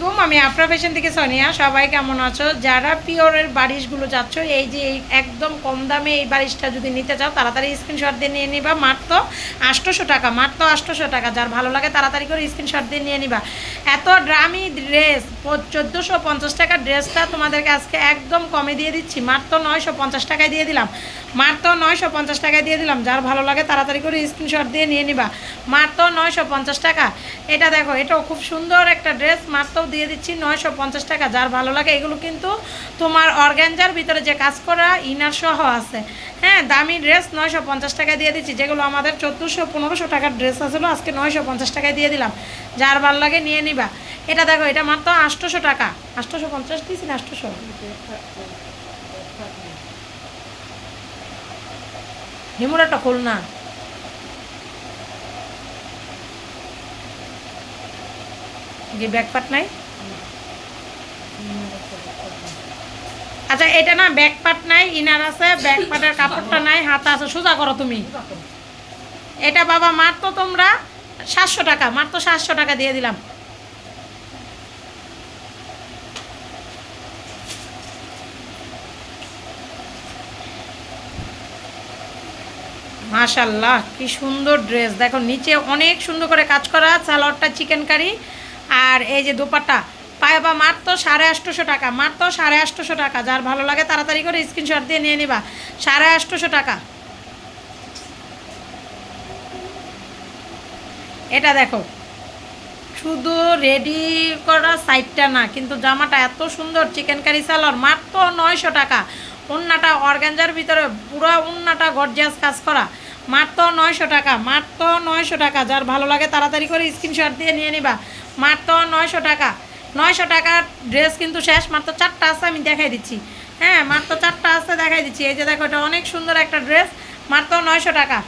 আলাইকুম, আমি আফরা ফ্যাশন থেকে সোনিয়া। সবাই কেমন আছো? যারা পিওরের বারিশগুলো যাচ্ছ, এই যে এই একদম কম দামে এই বারিশটা যদি নিতে চাও, তাড়াতাড়ি স্ক্রিনশট দিয়ে নিয়ে নিবা। মাত্র আটশোশো টাকা, মাত্র আটশোশো টাকা। যার ভালো লাগে তাড়াতাড়ি করে স্ক্রিনশট দিয়ে নিয়ে নিবা। এত দামি ড্রেস চোদ্দোশো পঞ্চাশ টাকার ড্রেসটা তোমাদেরকে আজকে একদম কমে দিয়ে দিচ্ছি। মাত্র নয়শো পঞ্চাশ টাকায় দিয়ে দিলাম। মাত্র নয়শো পঞ্চাশ টাকায় দিয়ে দিলাম। যার ভালো লাগে তাড়াতাড়ি করে স্ক্রিনশট দিয়ে নিয়ে নিবা। মাত্র নয়শো পঞ্চাশ টাকা। এটা দেখো, এটাও খুব সুন্দর একটা ড্রেস মাত্র দিয়ে দিচ্ছি, নয়শো পঞ্চাশ টাকা, যার ভালো লাগে এগুলো কিন্তু তোমার অর্গ্যানজার ভিতরে যে কাজ করা ইনার সহ আছে। হ্যাঁ দামি ড্রেস নয়শো পঞ্চাশ টাকায় দিয়ে দিচ্ছি, যেগুলো আমাদের চোদ্দোশো পনেরোশো টাকার ড্রেস আছিল, আজকে নয়শো পঞ্চাশ টাকায় দিয়ে দিলাম। যার ভালো লাগে নিয়ে নিবা। এটা দেখো, এটা মাত্র আটশোশো টাকা। আটশোশো পঞ্চাশ দিয়েছি না আটশোশো? হিমুরাটা খোল না। যে ব্যাকপাট নাই? আচ্ছা এটা না ব্যাকপাট নাই ইনার আছে ব্যাকপাটের কাপড়টা নাই হাতা আছে সোজা করো তুমি। এটা বাবা মাত্র তোমরা সাতশো টাকা মাত্র সাতশো টাকা দিয়ে দিলাম। মাশাল্লাহ কি সুন্দর ড্রেস দেখো নিচে অনেক সুন্দর করে কাজ করা সালোয়ারটা চিকেন কারি আর এই যে দোপাট্টা পায়ে বা মাত্র সাড়ে আটশোশো টাকা, মাত্র সাড়ে আটশোশো টাকা, যার ভালো লাগে তাড়াতাড়ি করে স্ক্রিনশট দিয়ে নিয়ে নিবা, সাড়ে আটশোশো টাকা। এটা দেখো, শুধু রেডি করা সাইডটা না, কিন্তু জামাটা এত সুন্দর চিকেন কারি সালোয়ার মাত্র নয়শো টাকা। উন্নাটা অর্গানজার ভিতরে, পুরো উন্নাটা গর্জিয়াস কাজ করা। মাত্র নয়শো টাকা, মাত্র নয়শো টাকা, যার ভালো লাগে তাড়াতাড়ি করে স্ক্রিনশট দিয়ে নিয়ে নিবা। মাত্র নয়শো টাকা। নয়শো টাকার ড্রেস কিন্তু শেষ, মাত্র চারটা আছে আমি দেখাই দিচ্ছি। হ্যাঁ মাত্র চারটা আছে দেখাই দিচ্ছি। এই যে দেখো, এটা অনেক সুন্দর একটা ড্রেস মাত্র নয়শো টাকা।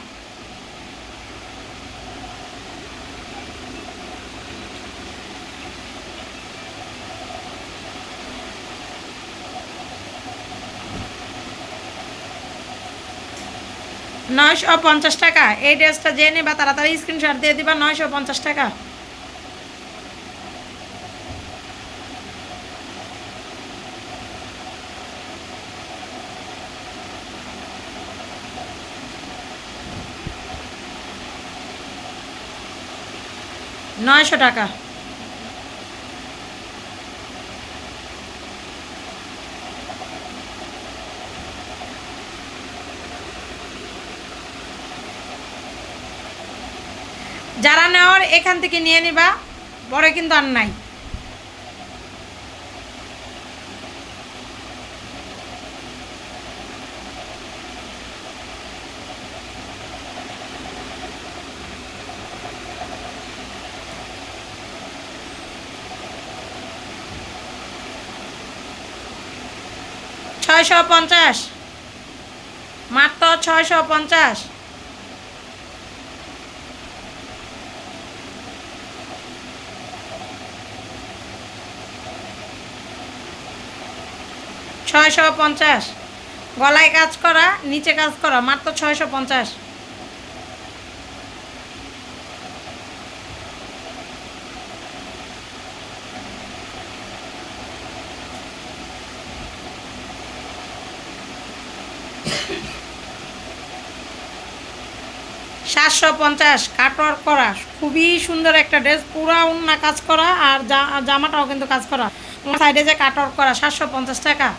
নয়শো পঞ্চাশ টাকা। এই ড্রেসটা যে নেবা তাড়াতাড়ি স্ক্রিনশট দিয়ে দিবা, নয়শো পঞ্চাশ টাকা। নয়শো টাকা। যারা নেওয়ার এখান থেকে নিয়ে নিবা পরে কিন্তু আর নাই। ছয়শো পঞ্চাশ। মাত্র ছয়শো পঞ্চাশ। ছয়শো পঞ্চাশ। গলায় কাজ করা, নিচে কাজ করা, মাত্র ছয়শো পঞ্চাশ। সাতশো পঞ্চাশ কাটওয়ার করা, খুবই সুন্দর একটা ড্রেস, পুরা উন্না কাজ করা আর জামাটাও কিন্তু কাজ করা। সাইডে যে কাটওয়ার করা, সাতশো পঞ্চাশ টাকা।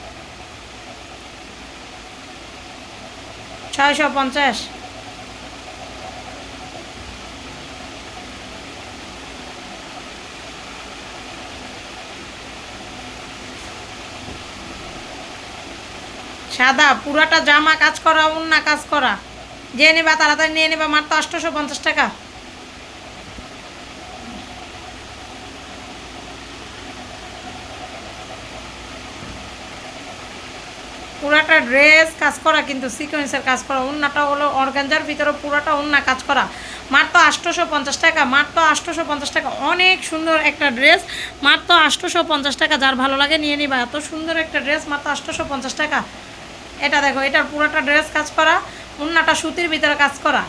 ছয়শো পঞ্চাশ। সাদা, পুরাটা জামা কাজ করা, উন্না কাজ করা। যে নেবা তাড়াতাড়ি নিয়ে নেবা, মাত্র আটশোশো পঞ্চাশ টাকা। পুরাটা ড্রেস কাজ করা, কিন্তু সিকোয়েন্সের কাজ করা। উন্নাটা হলো অর্গানজার ভিতরে পুরাটা উন্না কাজ করা। মাত্র আটশোশো পঞ্চাশ টাকা, মাত্র আটশোশো পঞ্চাশ টাকা। অনেক সুন্দর একটা ড্রেস, মাত্র আটশোশো পঞ্চাশ টাকা। যার ভালো লাগে নিয়ে নিবা। এত সুন্দর একটা ড্রেস, মাত্র আটশোশো পঞ্চাশ টাকা। এটা দেখো, এটার পুরোটা ড্রেস কাজ করা। উন্নাটা সুতির ভিতরে কাজ করা।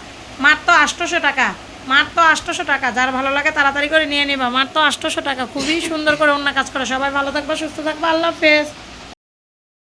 মার তো আটশোশো টাকা। মার তো আটশোশো টাকা। যার ভালো লাগে তাড়াতাড়ি করে নিয়ে নিবা। তো আটশোশো টাকা। খুবই সুন্দর করে অন্য কাজ করে। সবাই ভালো থাকবে, সুস্থ থাকবে। আল্লাহ হাফেজ।